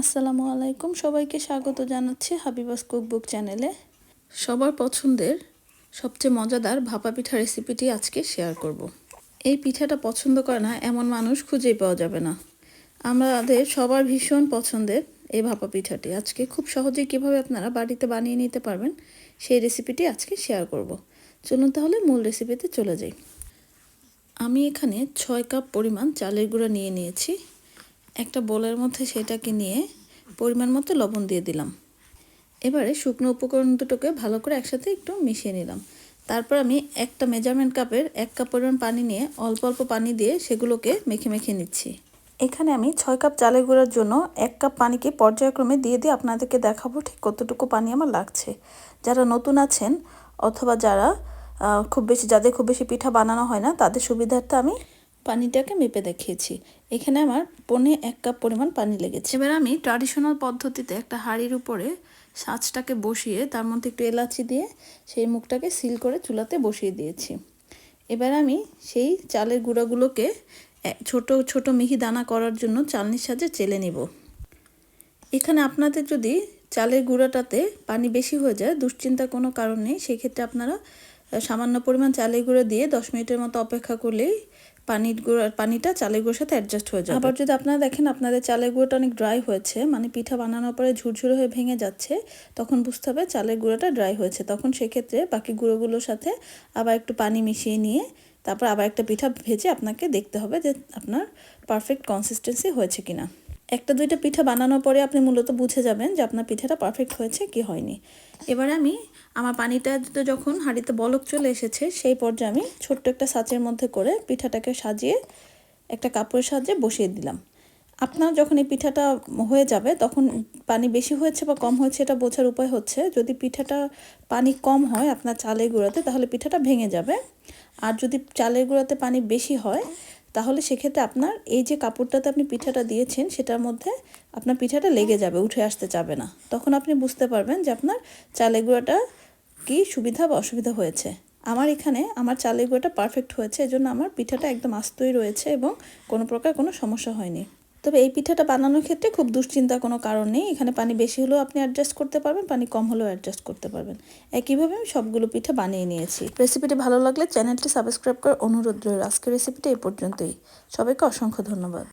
আসসালামু আলাইকুম। সবাইকে স্বাগত জানাচ্ছি হাবিবাস কুকবুক চ্যানেলে। সবার পছন্দের, সবচেয়ে মজাদার ভাপা পিঠা রেসিপিটি আজকে শেয়ার করব। এই পিঠাটা পছন্দ করে না, এমন মানুষ খুঁজেই পাওয়া যাবে না। আমাদের সবার ভীষণ পছন্দের এই ভাপা পিঠাটি। আজকে খুব সহজেই কীভাবে আপনারা বাড়িতে বানিয়ে নিতে পারবেন, সেই রেসিপিটি আজকে শেয়ার করব। চলুন তাহলে মূল রেসিপিতে চলে যাই। আমি এখানে ছয় কাপ পরিমাণ চালের গুঁড়া নিয়ে নিয়েছি। একটা বোলের মধ্যে সেটাকে নিয়ে পরিমাণ মতো লবণ দিয়ে দিলাম। এবারে শুকনো উপকরণ দুটোকে ভালো করে একসাথে একটু মিশিয়ে নিলাম। তারপর আমি একটা মেজারমেন্ট কাপের এক কাপ পরিমাণ পানি নিয়ে অল্প অল্প পানি দিয়ে সেগুলোকে মেখে মেখে নিচ্ছি। এখানে আমি ছয় কাপ চালের গুঁড়ার জন্য এক কাপ পানিকে পর্যায়ক্রমে দিয়ে দিয়ে আপনাদেরকে দেখাবো ঠিক কতটুকু পানি আমার লাগছে। যারা নতুন আছেন অথবা যারা খুব বেশি, যাদের খুব বেশি পিঠা বানানো হয় না, তাদের সুবিধার্থে আমি পানিটাকে মেপে দেখিয়েছি। এখানে আমার পনে এক কাপ পরিমাণ পানি লেগেছে। এবার আমি ট্রাডিশনাল পদ্ধতিতে একটা হাঁড়ির উপরে সাঁচটাকে বসিয়ে, তার মধ্যে একটু এলাচি দিয়ে সেই মুখটাকে সিল করে চুলাতে বসিয়ে দিয়েছি। এবার আমি সেই চালের গুঁড়াগুলোকে ছোট ছোট মিহি দানা করার জন্য চালনির সাহায্যে চেলে নিব। এখানে আপনাদের যদি চালের গুঁড়াটাতে পানি বেশি হয়ে যায়, দুশ্চিন্তার কোনো কারণ নেই, সেক্ষেত্রে আপনারা সামান্য পরিমাণ চালের গুঁড়ো দিয়ে দশ মিনিটের মতো অপেক্ষা করলেই পানির গুঁড়ো, পানিটা চালের গুঁড়োর সাথে অ্যাডজাস্ট হয়ে যাবে। আবার যদি আপনারা দেখেন আপনাদের চালের গুঁড়োটা অনেক ড্রাই হয়েছে মানে পিঠা বানানোর পরে ঝুরঝুরে হয়ে ভেঙে যাচ্ছে, তখন বুঝতে হবে চালের গুঁড়োটা ড্রাই হয়েছে। তখন সেক্ষেত্রে বাকি গুঁড়োগুলোর সাথে আবার একটু পানি মিশিয়ে নিয়ে, তারপর আবার একটা পিঠা ভেজে আপনাকে দেখতে হবে যে আপনার পারফেক্ট কনসিস্টেন্সি হয়েছে কিনা। একটা দুইটা পিঠা বানানোর পরে আপনি মূলত বুঝে যাবেন যে আপনার পিঠাটা পারফেক্ট হয়েছে কি হয়নি। এবারে আমি আমার পানিটা যখন হাঁড়িতে বলক চলে এসেছে, সেই পর্যায়ে আমি ছোট্ট একটা সাঁচের মধ্যে করে পিঠাটাকে সাজিয়ে একটা কাপড়ের সাহায্যে বসিয়ে দিলাম। আপনার যখন এই পিঠাটা হয়ে যাবে, তখন পানি বেশি হয়েছে বা কম হয়েছে এটা বোঝার উপায় হচ্ছে, যদি পিঠাটা পানি কম হয় আপনার চালের গুঁড়াতে, তাহলে পিঠাটা ভেঙে যাবে। আর যদি চালের গুঁড়াতে পানি বেশি হয় তাহলে সেক্ষেত্রে আপনার এই যে কাপড়টাতে আপনি পিঠাটা দিয়েছেন, সেটার মধ্যে আপনার পিঠাটা লেগে যাবে, উঠে আসতে যাবে না। তখন আপনি বুঝতে পারবেন যে আপনার চালের গুঁড়াটা কি সুবিধা বা অসুবিধা হয়েছে। আমার এখানে আমার চালের গুঁড়াটা পারফেক্ট হয়েছে, এজন্য আমার পিঠাটা একদম আস্তই রয়েছে এবং কোনো প্রকার কোনো সমস্যা হয়নি। তবে এই পিঠাটা বানানোর ক্ষেত্রে খুব দুশ্চিন্তার কোনো কারণ নেই। এখানে পানি বেশি হলেও আপনি অ্যাডজাস্ট করতে পারবেন, পানি কম হলেও অ্যাডজাস্ট করতে পারবেন। একইভাবে আমি সবগুলো পিঠা বানিয়ে নিয়েছি। রেসিপিটি ভালো লাগলে চ্যানেলটি সাবস্ক্রাইব করার অনুরোধ রইল। আজকের রেসিপিটা এই পর্যন্তই। সবাইকে অসংখ্য ধন্যবাদ।